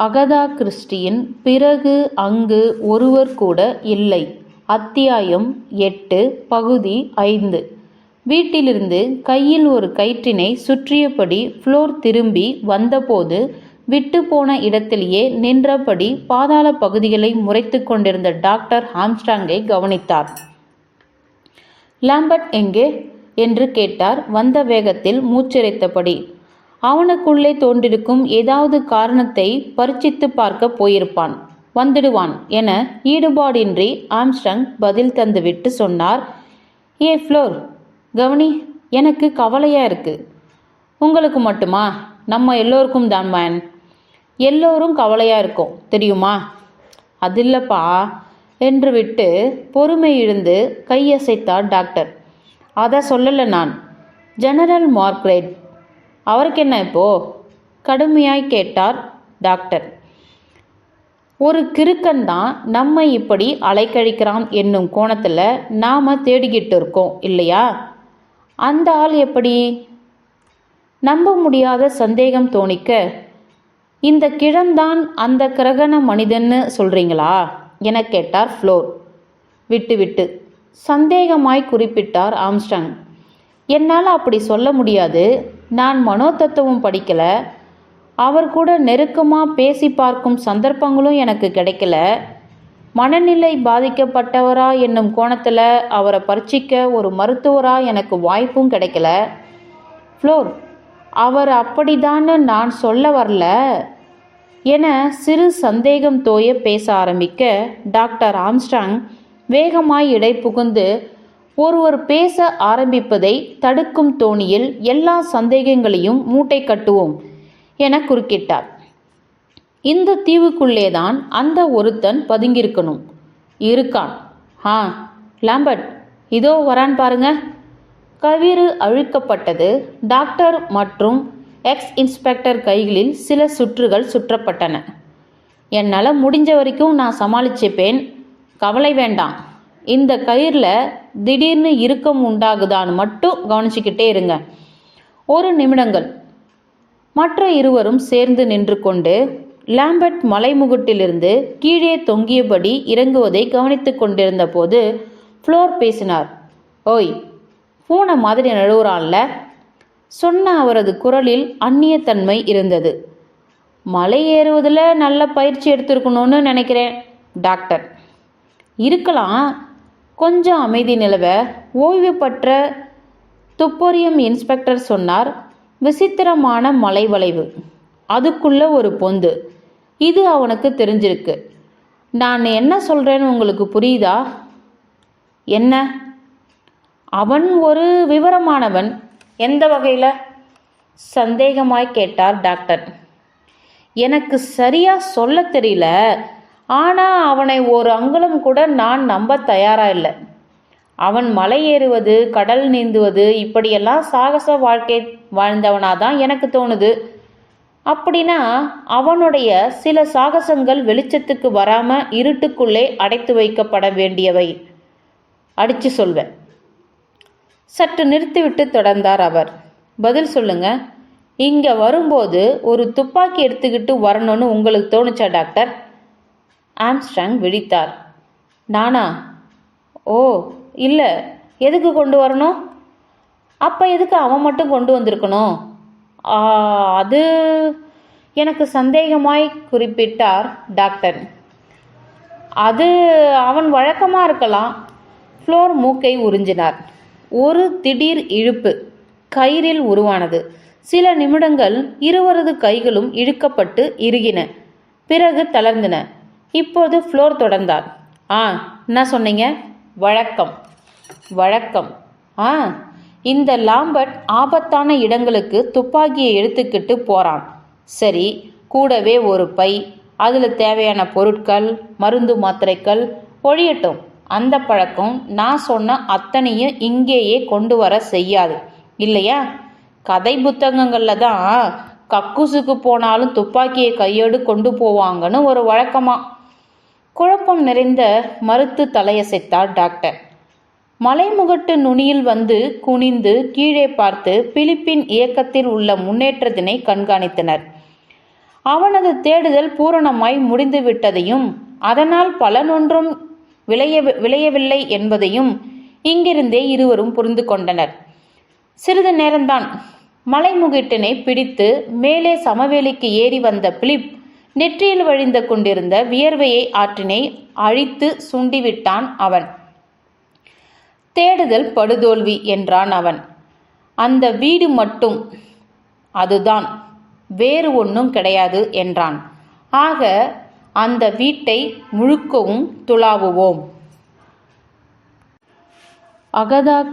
Agatha கிறிஸ்டியின் பிறகு அங்கு ஒருவர் கூட இல்லை. அத்தியாயம் எட்டு பகுதி ஐந்து. வீட்டிலிருந்து கையில் ஒரு கயிற்றினை சுற்றியபடி ஃப்ளோர் திரும்பி வந்தபோது விட்டு போன இடத்திலேயே நின்றபடி பாதாள பகுதிகளை முறைத்து கொண்டிருந்த டாக்டர் ஹாம்ஸ்டாங்கை கவனித்தார். லாம்பர்ட் எங்கே? என்று கேட்டார். வந்த வேகத்தில் மூச்சிறைத்தபடி அவனுக்குள்ளே தோன்றிருக்கும் ஏதாவது காரணத்தை பரீட்சித்து பார்க்க போயிருப்பான். வந்துடுவான் என ஈடுபாடின்றி ஆம்ஸ்டங் பதில் தந்துவிட்டு சொன்னார். ஏ ஃப்ளோர் கவனி எனக்கு கவலையா இருக்கு. உங்களுக்கு மட்டுமா? நம்ம எல்லோருக்கும் தான் மேன். எல்லோரும் கவலையா இருக்கோம் தெரியுமா? அது இல்லைப்பா என்று விட்டு பொறுமை இழந்து கையசைத்தார் டாக்டர். அதை சொல்லலை நான். ஜெனரல் மார்க்ரேட் அவருக்கு என்ன இப்போ? கடுமையாய் கேட்டார் டாக்டர். ஒரு கிறுக்கன் தான் நம்ம இப்படி அலைக்கழிக்கிறான் என்னும் கோணத்தில் நாம் தேடிக்கிட்டு இருக்கோம் இல்லையா? அந்த ஆள் எப்படி? நம்ப முடியாத சந்தேகம் தோணிக்க இந்த கிழந்தான் அந்த கிரகண மனிதன்னு சொல்றீங்களா? என கேட்டார் ஃப்ளோர். விட்டு விட்டு சந்தேகமாய் குறிப்பிட்டார் ஆம்ஸ்டங் என்னால் அப்படி சொல்ல முடியாது. நான் மனோதத்துவம் படிக்கல. அவர் கூட நெருக்கமாக பேசி பார்க்கும் சந்தர்ப்பங்களும் எனக்கு கிடைக்கல. மனநிலை பாதிக்கப்பட்டவரா என்னும் கோணத்தில் அவரை பரீட்சிக்க ஒரு மருத்துவராக எனக்கு வாய்ப்பும் கிடைக்கல. ஃப்ளோர் அவர் அப்படிதான்னு நான் சொல்ல வரல என சிறு சந்தேகம் தோய பேச ஆரம்பிக்க டாக்டர் ஆம்ஸ்டாங் வேகமாய் இடை புகுந்து ஒருவர் பேச ஆரம்பிப்பதை தடுக்கும் தோணியில் எல்லா சந்தேகங்களையும் மூட்டை கட்டுவோம் என குறுக்கிட்டார். இந்த தீவுக்குள்ளேதான் அந்த ஒருத்தன் பதுங்கியிருக்கணும். இருக்கான். ஆ லாம்பர்ட் இதோ வரான் பாருங்க. கவிறு அழுக்கப்பட்டது டாக்டர் மற்றும் எக்ஸ் இன்ஸ்பெக்டர் கைகளில் சில சுற்றுகள் சுற்றப்பட்டன. என்னால் முடிஞ்ச வரைக்கும் நான் சமாளிச்சுப்பேன். கவலை வேண்டாம். இந்த கயிறில் திடீர்னு இறுக்கம் உண்டாகுதான்னு மட்டும் கவனிச்சுக்கிட்டே இருங்க. ஒரு நிமிடங்கள். மற்ற இருவரும் சேர்ந்து நின்று கொண்டு லாம்பர்ட் மலைமுகுட்டிலிருந்து கீழே தொங்கியபடி இறங்குவதை கவனித்து கொண்டிருந்த போது ஃப்ளோர் பேசினார். ஓய் பூனை மாதிரி நழுவுறான்ல. சொன்ன அவரது குரலில் அந்நியத்தன்மை இருந்தது. மலை ஏறுவதில் நல்ல பயிற்சி எடுத்திருக்கணும்னு நினைக்கிறேன் டாக்டர். இருக்கலாம். கொஞ்சம் அமைதி நிலவ ஓய்வு பெற்ற துப்பொரியம் இன்ஸ்பெக்டர் சொன்னார். விசித்திரமான மலை வளைவு. அதுக்குள்ள ஒரு பொந்து. இது அவனுக்கு தெரிஞ்சிருக்கு. நான் என்ன சொல்கிறேன்னு உங்களுக்கு புரியுதா? என்ன? அவன் ஒரு விவரமானவன். எந்த வகையில்? சந்தேகமாய் கேட்டார் டாக்டர். எனக்கு சரியா சொல்ல தெரியல. ஆனால் அவனை ஒரு அங்குலம் கூட நான் நம்ப தயாரா இல்லை. அவன் மலை ஏறுவது கடல் நீந்துவது இப்படியெல்லாம் சாகச வாழ்க்கை வாழ்ந்தவனாதான் எனக்கு தோணுது. அப்படின்னா அவனுடைய சில சாகசங்கள் வெளிச்சத்துக்கு வராம இருட்டுக்குள்ளே அடைத்து வைக்கப்பட வேண்டியவை. அடிச்சு சொல்வேன். சற்று நிறுத்திவிட்டு தொடர்ந்தார் அவர். பதில் சொல்லுங்க. இங்க வரும்போது ஒரு துப்பாக்கி எடுத்துக்கிட்டு வரணும்னு உங்களுக்கு தோணுச்சா டாக்டர்? ஆம்ஸ்ட்ராங் விழித்தார். நானா? ஓ இல்லை. எதுக்கு கொண்டு வரணும்? அப்போ எதுக்கு அவன் மட்டும் கொண்டு வந்திருக்கணும்? அது எனக்கு சந்தேகமாய் குறிப்பிட்டார் டாக்டர். அது அவன் வழக்கமாக இருக்கலாம். ஃப்ளோர் மூக்கை உறிஞ்சினார். ஒரு திடீர் இழுப்பு கயிறில் உருவானது. சில நிமிடங்கள் இருவரது கைகளும் இழுக்கப்பட்டு இறுகின. பிறகு தளர்ந்தன. இப்போது ஃப்ளோர் தொடர்ந்தார். ஆ என்ன சொன்னீங்க? வழக்கம். வழக்கம். ஆ இந்த லாம்பர்ட் ஆபத்தான இடங்களுக்கு துப்பாக்கியை எடுத்துக்கிட்டு போறான். சரி கூடவே ஒரு பை அதில் தேவையான பொருட்கள் மருந்து மாத்திரைகள் ஒழியட்டும். அந்த பழக்கம் நான் சொன்ன அத்தனையும் இங்கேயே கொண்டு வர செய்யாது. இல்லையா? கதை புத்தகங்களில் தான் கக்கூசுக்கு போனாலும் துப்பாக்கியை கையோடு கொண்டு போவாங்கன்னு ஒரு வழக்கமாக குழப்பம் நிறைந்த மறுத்து தலையசைத்தார் டாக்டர். மலைமுகட்டு நுனியில் வந்து குனிந்து கீழே பார்த்து பிலிப்பின் இயக்கத்தில் உள்ள முன்னேற்றத்தினை கண்காணித்தனர். அவனது தேடுதல் பூரணமாய் முடிந்துவிட்டதையும் அதனால் பலனொன்றும் விளைய விளையவில்லை என்பதையும் இங்கிருந்தே இருவரும் புரிந்து கொண்டனர். சிறிது நேரம்தான் மலைமுகிட்டினை பிடித்து மேலே சமவெளிக்கு ஏறி வந்த பிலிப் நெற்றியில் வழிந்து கொண்டிருந்த வியர்வையை ஆற்றினை அழித்து சுண்டிவிட்டான் அவன். தேடுதல் படுதோல்வி என்றான் அவன். அந்த வீடு மட்டும் அதுதான் வேறு ஒன்றும் கிடையாது என்றான். ஆக அந்த வீட்டை முழுக்கவும் துளாவுவோம். அகதா